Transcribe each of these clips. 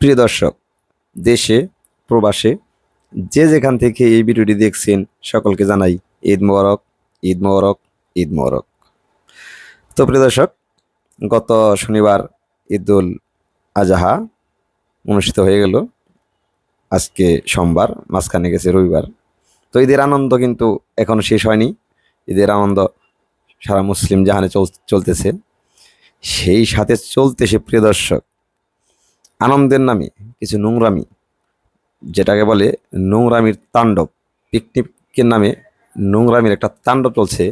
প্রিয় দর্শক, দেশে, প্রবাসে যে যেখান থেকে এই ভিডিওটি দেখছেন, সকলকে জানাই ঈদ মোবারক ঈদ মোবারক ঈদ মোবারক। তো প্রিয় দর্শক, গত শনিবার ঈদুল আজহা অনুষ্ঠিত হয়ে গেল। আজকে সোমবার, মাঝখানে গেছে রবিবার। তো ঈদের আনন্দ কিন্তু এখনও শেষ হয়নি। ঈদের আনন্দ সারা মুসলিম জাহানে চল, চলতেছে। সেই সাথে চলতেছে, প্রিয় দর্শক আনন্দের নামে, কিছু নোংরামি, যেটাকে বলে নোংরামির তাণ্ডব। পিকনিকের নামে নোংরামির একটা তাণ্ডব চলছে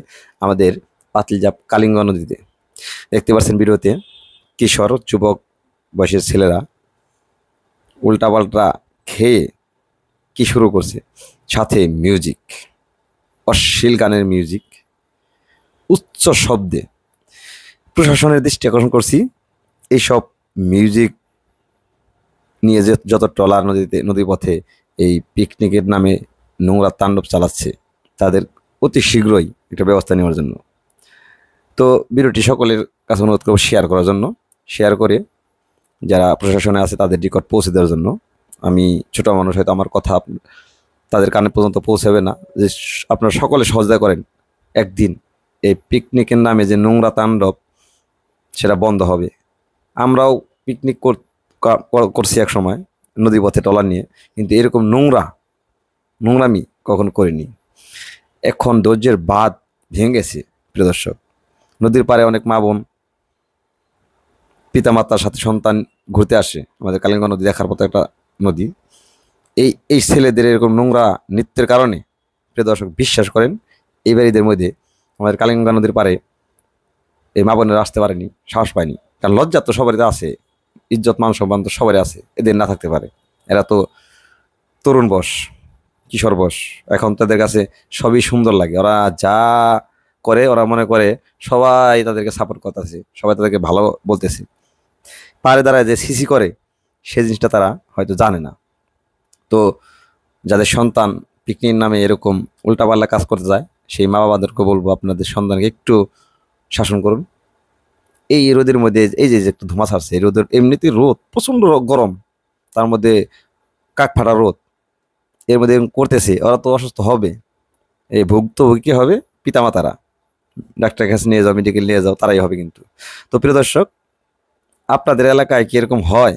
আমাদের পাতিলজাপ কালিঙ্গ নদীতে। দেখতে পাচ্ছেন ভিডিওতে কিশোর, যুবক, বয়সের ছেলেরা উল্টাপাল্টা খেয়ে কি শুরু করছে? সাথে মিউজিক, অশ্লীল গানের মিউজিক, উচ্চ শব্দে। প্রশাসনের দৃষ্টি আকর্ষণ করছি। এইসব মিউজিক নিয়ে যে যত ট্রলার নদীতে নদীপথে এই পিকনিকের নামে নোংরা তাণ্ডব চালাচ্ছে, তাদের অতি শীঘ্রই একটা ব্যবস্থা নেওয়ার জন্য। তো ভিডিওটি সকলের কাছে অনুরোধ করব শেয়ার করার জন্য। শেয়ার করে যারা প্রশাসনে আছে তাদের নিকট পৌঁছে দেওয়ার জন্য। আমি ছোট মানুষ, হয়তো আমার কথা তাদের কানে পর্যন্ত পৌঁছাবে না। যে আপনারা সকলে সহযোগিতা করেন, একদিন এই পিকনিকের নামে যে নোংরা তাণ্ডব, সেটা বন্ধ হবে। আমরাও পিকনিক কর- কা- কর- করছি এক সময় নদী পথে টলার নিয়ে। কিন্তু এরকম নোংরা, নোংরামি কখন করিনি। এখন ধৈর্যের বাদ ভেঙে গেছে প্রিয় দর্শক। নদীর পাড়ে অনেক মা বোন, পিতামাতার সাথে সন্তান ঘুরতে আসে। আমাদের কালিঙ্গ নদী দেখার মতো একটা নদী। এই এই ছেলেদের এরকম নোংরা নৃত্যের কারণে, প্রিয় দর্শক, বিশ্বাস করেন, এই বাড়িদের মধ্যে আমাদের কালিঙ্গা নদীর পাড়ে এই মা বোনেরা আসতে পারেনি, সাহস পায়নি। কারণ লজ্জা তো সবারই আছে। ইজ্জত, মান সম্মান তো সবারই আছে, এদের না থাকতে পারে। এরা তো তরুণ বয়স কিশোর বয়স এখন তাদের কাছে সবই সুন্দর লাগে। ওরা যা করে, ওরা মনে করে, সবাই তাদেরকে সাপোর্ট করতেছে, সবাই তাদেরকে ভালো বলতেছে। পারে দাঁড়ায় যে সিসি করে, সে জিনিসটা তারা হয়তো জানে না। তো যাদের সন্তান পিকনিক নামে এরকম উল্টাপাল্লা কাজ করতে যায়, সেই মা বাবাদেরকে বলব আপনাদের সন্তানকে একটু শাসন করুন। এই রোদের মধ্যে, এই যে একটু ধোঁয়া ছাড়ছে রোদের, এমনিতেই রোদ, প্রচণ্ড গরম, তার মধ্যে কাক ফাটা রোদ, এর মধ্যে করতেছে, ওরা তো অসুস্থ হবে, এই ভুক্তভোগী হবে পিতামাতারা, ডাক্তারের কাছে নিয়ে যাও মেডিকেল নিয়ে যাও, তারাই হবে কিন্তু। তো প্রিয় দর্শক, আপনাদের এলাকায় কি এরকম হয়?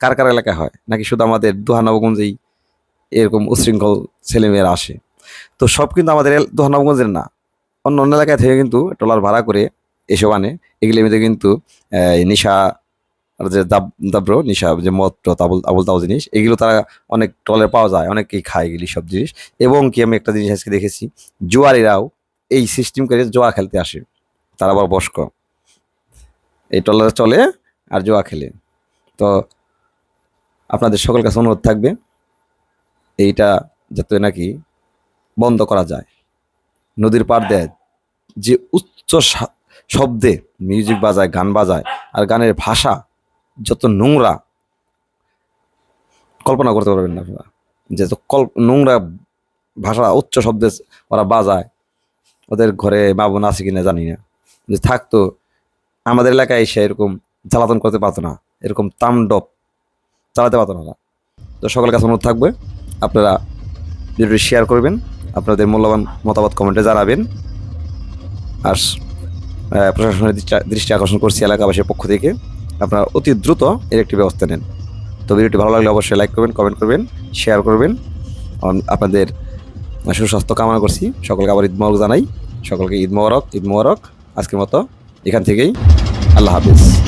কার কার এলাকায় হয়? নাকি শুধু আমাদের দুহানবগঞ্জেই এরকম উশৃঙ্খল ছেলেমেয়েরা আসে? তো সব কিন্তু আমাদের দুহানবগঞ্জের না, অন্য অন্য এলাকায় থেকে কিন্তু ট্রলার ভাড়া করে এসব আনে। এগুলির মধ্যে কিন্তু নিশা যে দাব, দাব্র, নিশা, যে মদ আবুল আবুল তাবুল জিনিস, এগুলো তারা অনেক ট্রলে পাওয়া যায়, অনেকেই খায় এগুলি সব জিনিস। এবং কি আমি একটা জিনিস আজকে দেখেছি, জুয়ারিরাও এই সিস্টেম করে জোয়া খেলতে আসে। তারা আবার বয়স্ক এই ট্রলারে চলে আর জোয়া খেলে। তো আপনাদের সকল কাছে অনুরোধ থাকবে, এইটা যাতে নাকি বন্ধ করা যায়। নদীর পাড় দেয় যে উচ্চ শব্দে মিউজিক বাজায়, গান বাজায়, আর গানের ভাষা, যত নোংরা, কল্পনা করতে পারবেন না আপনারা, যে কল, নোংরা ভাষা, উচ্চ শব্দে ওরা বাজায়, ওদের ঘরে মা বোন আছে কিনা জানি না, যে থাকতো আমাদের এলাকায় এসে এরকম জ্বালাতন করতে পারতো না, এরকম তাণ্ডব চালাতে পারতো না। তো সকলের কাছে অনুরোধ থাকবে, আপনারা ভিডিওটি শেয়ার করবেন, আপনাদের মূল্যবান মতামত কমেন্টে জানাবেন, আর প্রশাসনের দৃষ্টি- আকর্ষণ করছি এলাকাবাসীর পক্ষ থেকে। আপনারা অতি দ্রুত এর একটি ব্যবস্থা নেন। তো ভিডিওটি ভালো লাগলে অবশ্যই লাইক করবেন কমেন্ট করবেন শেয়ার করবেন। আপনাদের সুস্বাস্থ্য কামনা করছি। সকলকে আবার ঈদ মোবারক জানাই। সকলকে ঈদ মোবারক ঈদ মোবারক। আজকের মতো এখান থেকেই আল্লাহ হাফিজ।